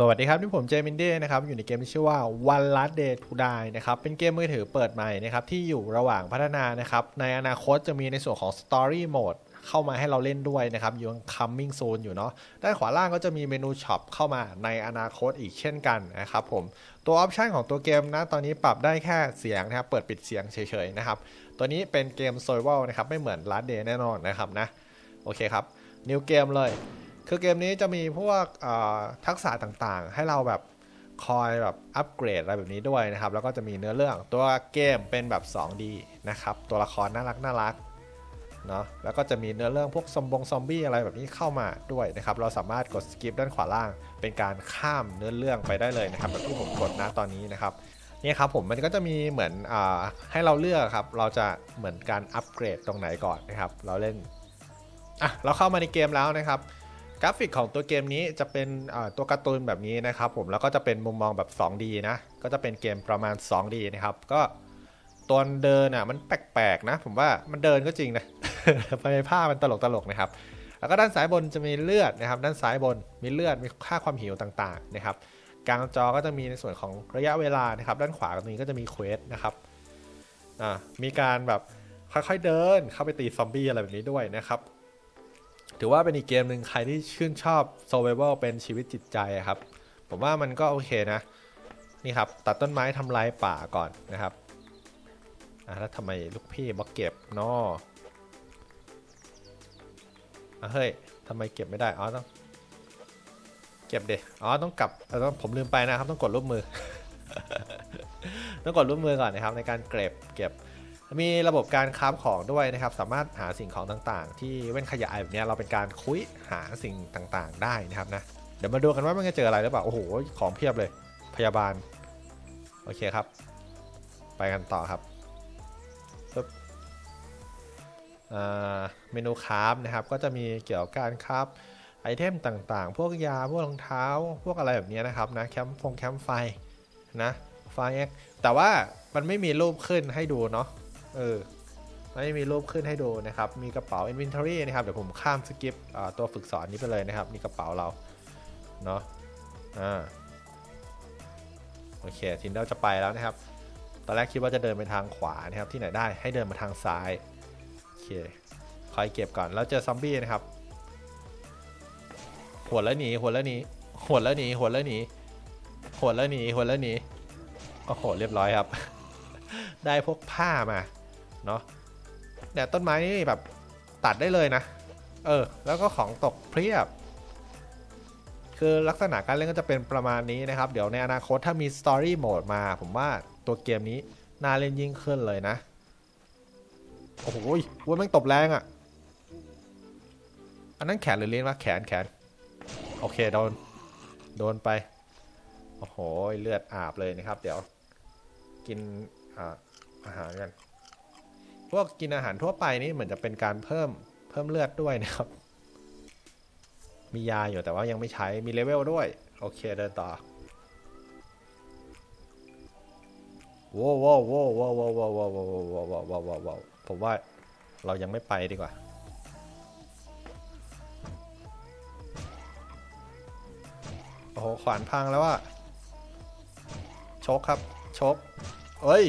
สวัสดีครับที่ผมเจมินเด้นะครับอยู่ในเกมที่ชื่อว่า One Last Day to Die นะครับเป็นเกมมือถือเปิดใหม่นะครับที่อยู่ระหว่างพัฒนานะครับในอนาคตจะมีในส่วนของ Story Mode เข้ามาให้เราเล่นด้วยนะครับอยัง coming soon อยู่เนาะด้านขวาล่างก็จะมีเมนูช็อปเข้ามาในอนาคตอีกเช่นกันนะครับผมตัวออปชันของตัวเกมนะตอนนี้ปรับได้แค่เสียงนะครับเปิดปิดเสียงเฉยๆนะครับตัวนี้เป็นเกม Survival นะครับไม่เหมือน Last Day แน่นอนนะครับนะโอเคครับ New Game เลย คือเกมนี้จะมีพวกทักษะต่างๆ ให้เราแบบคอยแบบอัปเกรดอะไรแบบนี้ด้วยนะครับ แล้วก็จะมีเนื้อเรื่องตัวเกมเป็นแบบ 2D นะครับ ตัวละครน่ารักน่ารักเนาะแล้วก็จะมีเนื้อเรื่องพวกซอมบงซอมบี้อะไรแบบนี้เข้ามาด้วยนะครับ เราสามารถกดสกิปด้านขวาล่าง เป็นการข้ามเนื้อเรื่องไปได้เลยนะครับแบบที่ผมกดนะตอนนี้นะครับนี่ครับผมมันก็จะมีเหมือนอให้เราเลือกครับ เราจะเหมือนการอัปเกรดตรงไหนก่อนนะครับ เราเล่นอะเราเข้ามาในเกมแล้วนะครับ กราฟิกของตัวเกมนี้จะเป็นตัวการ์ตูนแบบนี้นะครับผมแล้วก็จะเป็นมุมมองแบบ 2D นะก็จะเป็นเกมประมาณ 2D นะครับ ก็ตัวเดินอะมันแปลกๆนะ ผมว่ามันเดินก็จริงนะไปภาพมันตลกๆนะครับ แล้วก็ด้านซ้ายบนจะมีเลือดนะครับ ด้านซ้ายบนมีเลือดมีค่าความหิวต่างๆนะครับกลางจอก็จะมีในส่วนของระยะเวลานะครับ ด้านขวาตรงนี้ก็จะมีเควสนะครับมีการแบบค่อยๆเดินเข้าไปตีซอมบี้อะไรแบบนี้ด้วยนะครับ ถือว่าเป็นอีกเกมหนึ่งใครที่ชื่นชอบ survival เป็นชีวิตจิตใจครับ ผมว่ามันก็โอเคนะ นี่ครับ ตัดต้นไม้ทำลายป่าก่อนนะครับอะแล้วทำไมลูกพี่บอกเก็บนออะเฮ้ยทำไมเก็บไม่ได้อ๋อต้องเก็บเดอ๋อต้องกลับเออต้องผมลืมไปนะครับ ต้องกดรูปมือ ต้องกดรูปมือก่อนนะครับ ในการเก็บเก็บ มีระบบการค้าของด้วยนะครับ สามารถหาสิ่งของต่างๆ ที่เว้นขยะแบบนี้เราเป็นการคุยหาสิ่งต่างๆ ได้นะครับนะเดี๋ยวมาดูกันว่ามันจะเจออะไรหรือเปล่าโอ้โหของเพียบเลย พยาบาลโอเคครับ ไปกันต่อครับปึ๊บอ่าเมนูคราฟนะครับ ก็จะมีเกี่ยวกับการคราฟไอเทมต่างๆ พวกยาพวกรองเท้า พวกอะไรแบบนี้นะครับนะแคมป์ฟงแคมป์ไฟนะไฟเอ็กแต่ว่ามันไม่มีรูปขึ้นให้ดูเนาะ เออไม่มีรูปขึ้นให้ดูนะครับ มีกระเป๋า inventory นะครับ เดี๋ยวผมข้ามสกิปตัวฝึกสอนนี้ไปเลยนะครับ นี่กระเป๋าเรา เนาะอ่า โอเค ทีนี้เราจะไปแล้วนะครับ ตอนแรกคิดว่าจะเดินไปทางขวานะครับ ที่ไหนได้ ให้เดินมาทางซ้าย โอเค คอยเก็บก่อน แล้วเจอซอมบี้นะครับหัวแล้วหนีหัวแล้วหนีหัวแล้วหนีหัวแล้วหนีหัวแล้วหนีหัวแล้วหนีโอ้โห เรียบร้อยครับ ได้พวกผ้ามา เนาะเนี่ยต้นไม้นี่แบบตัดได้เลยนะ เออ แล้วก็ของตกเพียบ คือลักษณะการเล่นก็จะเป็นประมาณนี้นะครับ เดี๋ยวในอนาคตถ้ามีสตอรี่โหมดมา ผมว่าตัวเกมนี้น่าเล่นยิ่งขึ้นเลยนะ โอ้โหวุ้ยแม่งตบแรงอะ่ะ อันนั้นแขนหรือเลี้ยงวะแขนแขน โอเคโดน โดนไป โอ้โห เลือดอาบเลยนะครับ เดี๋ยว กินออาหารกัน พวกกินอาหารทั่วไปนี่เหมือนจะเป็นการเพิ่มเพิ่มเลือดด้วยนะครับ มียาอยู่แต่ว่ายังไม่ใช้มีเลเวลด้วย โอเคเดินต่อว้าวว้าวว้าวว้าวว้าวว้าวว้าวว้าวว้าวว้าวว้าวว้าวว้าวผมว่าเรายังไม่ไปดีกว่า โอ้โห ขวานพังแล้วอะชกครับ ชกเอ้ย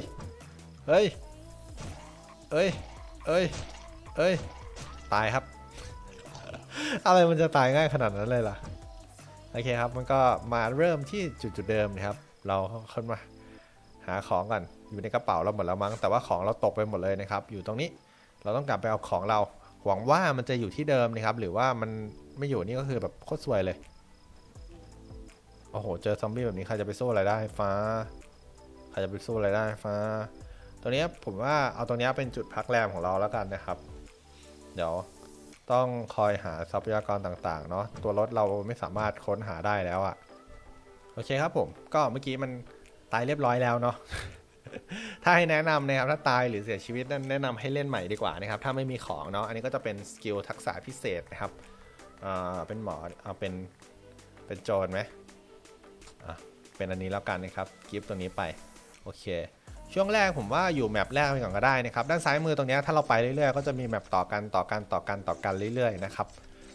เอ้ย เอ้ย เอ้ย เอ้ย ตายครับ อะไรมันจะตายง่ายขนาดนั้นเลยล่ะ โอเคครับ มันก็มาเริ่มที่จุดจุดเดิมนะครับ เราขึ้นมา หาของก่อน อยู่ในกระเป๋าเราหมดแล้วมั้ง แต่ว่าของเราตกไปหมดเลยนะครับ อยู่ตรงนี้ เราต้องกลับไปเอาของเรา หวังว่ามันจะอยู่ที่เดิมนะครับ หรือว่ามันไม่อยู่นี่ก็คือแบบโคตรสวยเลย โอ้โห เจอซอมบี้แบบนี้ใครจะไปสู้อะไรได้ฟ้า ใครจะไปสู้อะไรได้ฟ้า ตัวนี้ผมว่าเอาตัวเนี้เป็นจุดพักแรมของเราแล้วกันนะครับ เดี๋ยวต้องคอยหาทรัพยากรต่างๆ เนาะตัวรถเราไม่สามารถค้นหาได้แล้วอะโอเคครับผม ก็เมื่อกี้มันตายเรียบร้อยแล้วเนาะถ้าให้แนะนำนะครับถ้าตายหรือเสียชีวิตนั่นแนะนำให้เล่นใหม่ดีกว่านะครับ ถ้าไม่มีของเนาะอันนี้ก็จะเป็นสกิลทักษะพิเศษนะครับอ่าเป็นหมอเอาเป็นเป็นโจรไหมอะเป็นอันนี้แล้วกันนะครับกิฟต์ตัวนี้ไป โอเค ช่วงแรกผมว่าอยู่แมปแรกไปก่อนก็ได้นะครับด้านซ้ายมือตรงนี้ถ้าเราไปเรื่อยๆก็จะมีแมปต่อกันต่อกันต่อกันต่อกันเรื่อยๆนะครับ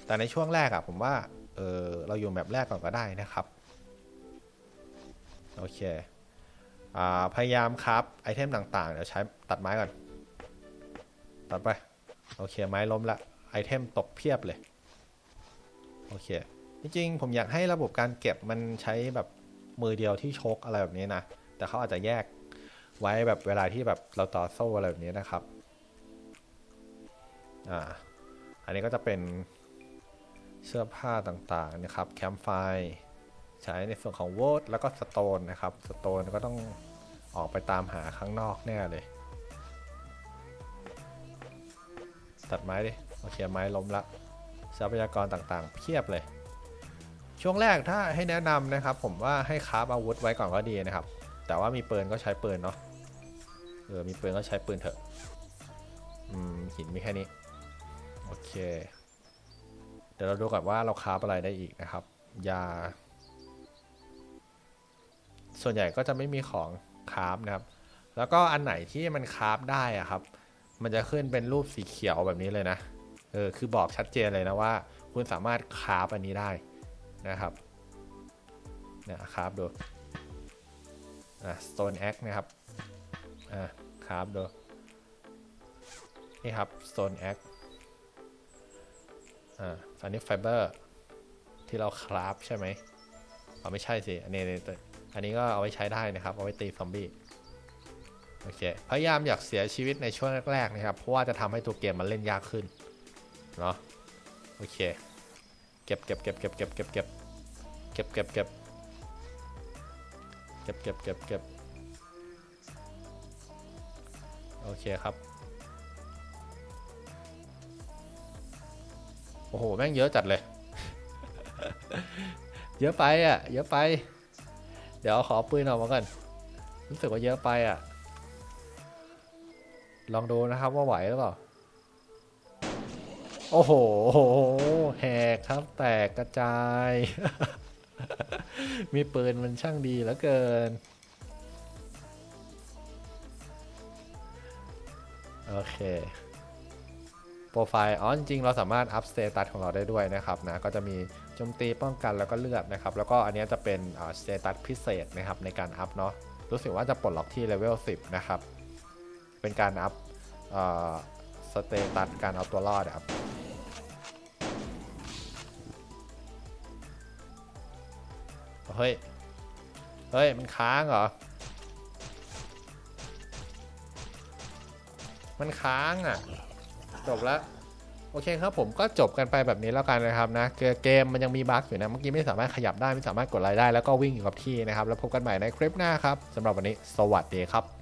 แต่ในช่วงแรกอะผมว่าเออเราอยู่แมปแรกก่อนก็ได้นะครับโอเคอพยายามครับไอเทมต่างๆเดี๋ยวใช้ตัดไม้ก่อนตัดไปโอเคไม้ล้มละไอเทมตกเพียบเลยโอเคจริงๆผมอยากให้ระบบการเก็บมันใช้แบบมือเดียวที่ชกอะไรแบบนี้นะแต่เขาอาจจะแยก ไว้แบบเวลาที่แบบเราต่อโซ่อะไรแบบนี้นะครับ อ่า อันนี้ก็จะเป็นเสื้อผ้าต่างๆนะครับ แคมไฟใช้ในส่วนของโวตแล้วก็สโตนนะครับ สโตนก็ต้องออกไปตามหาข้างนอกแน่เลย ตัดไม้ดิ โอเค ไม้ล้มละ ทรัพยากรต่างๆ เพียบเลย ช่วงแรกถ้าให้แนะนำนะครับ ผมว่าให้คราฟอาวุธไว้ก่อนก็ดีนะครับ แต่ว่ามีปืนก็ใช้ปืนเนาะ เออ มีปืนก็ใช้ปืนเถอะ อืม หินมีแค่นี้ โอเค เดี๋ยวเราดูก่อนว่าเราคาฟอะไรได้อีกนะครับ ยา ส่วนใหญ่ก็จะไม่มีของคาฟนะครับ แล้วก็อันไหนที่มันคาฟได้อะครับ มันจะขึ้นเป็นรูปสีเขียวแบบนี้เลยนะ เออ คือบอกชัดเจนเลยนะว่า คุณสามารถคาฟอันนี้ได้นะครับเนี่ยคราฟดูอะ stone axe นะครับ อะคราฟดูนี่ครับ stone axe อ่าอันนี้ไฟเบอร์ที่เราคราฟใช่ไหมอ๋อไม่ใช่สิ อันนี้อันนี้ก็เอาไว้ใช้ได้นะครับ เอาไว้ตีซอมบี้โอเค พยายามอยากเสียชีวิตในช่วงแรกๆนะครับ เพราะว่าจะทำให้ตัวเกมมันเล่นยากขึ้น เนาะโอเค เก็บเก็บเก็บเก็บเก็บเก็บเก็บเก็บเก็บเก็บเก็บเก็บเก็บเก็บ เคครับ โอ้โห แม่งเยอะจัดเลย เยอะไปอะ เยอะไป เดี๋ยวขอปืนออกมาก่อน รู้สึกว่าเยอะไปอะ ลองดูนะครับว่าไหวหรือเปล่า โอ้โห แหกครับแตกกระจาย มีปืนมันช่างดีเหลือเกิน โอเค โปรไฟล์ อ๋อ จริงๆ เราสามารถอัพสเตตัสของเราได้ด้วยนะครับนะ ก็จะมีโจมตีป้องกันแล้วก็เลือดนะครับ แล้วก็อันนี้จะเป็นสเตตัสพิเศษนะครับในการอัพเนาะ รู้สึกว่าจะปลดล็อกที่เลเวล 10 นะครับ เป็นการอัพสเตตัสการเอาตัวรอดอะครับเฮ้ย เฮ้ย มันค้างเหรอ มันค้างอะ จบแล้วโอเคครับผมก็จบกันไปแบบนี้แล้วกันนะครับนะเกมมันยังมีบั๊กอยู่นะเมื่อกี้ไม่สามารถขยับได้ไม่สามารถกดไลค์ได้แล้วก็วิ่งอยู่กับที่นะครับ แล้วพบกันใหม่ในคลิปหน้าครับสำหรับวันนี้ สวัสดีครับ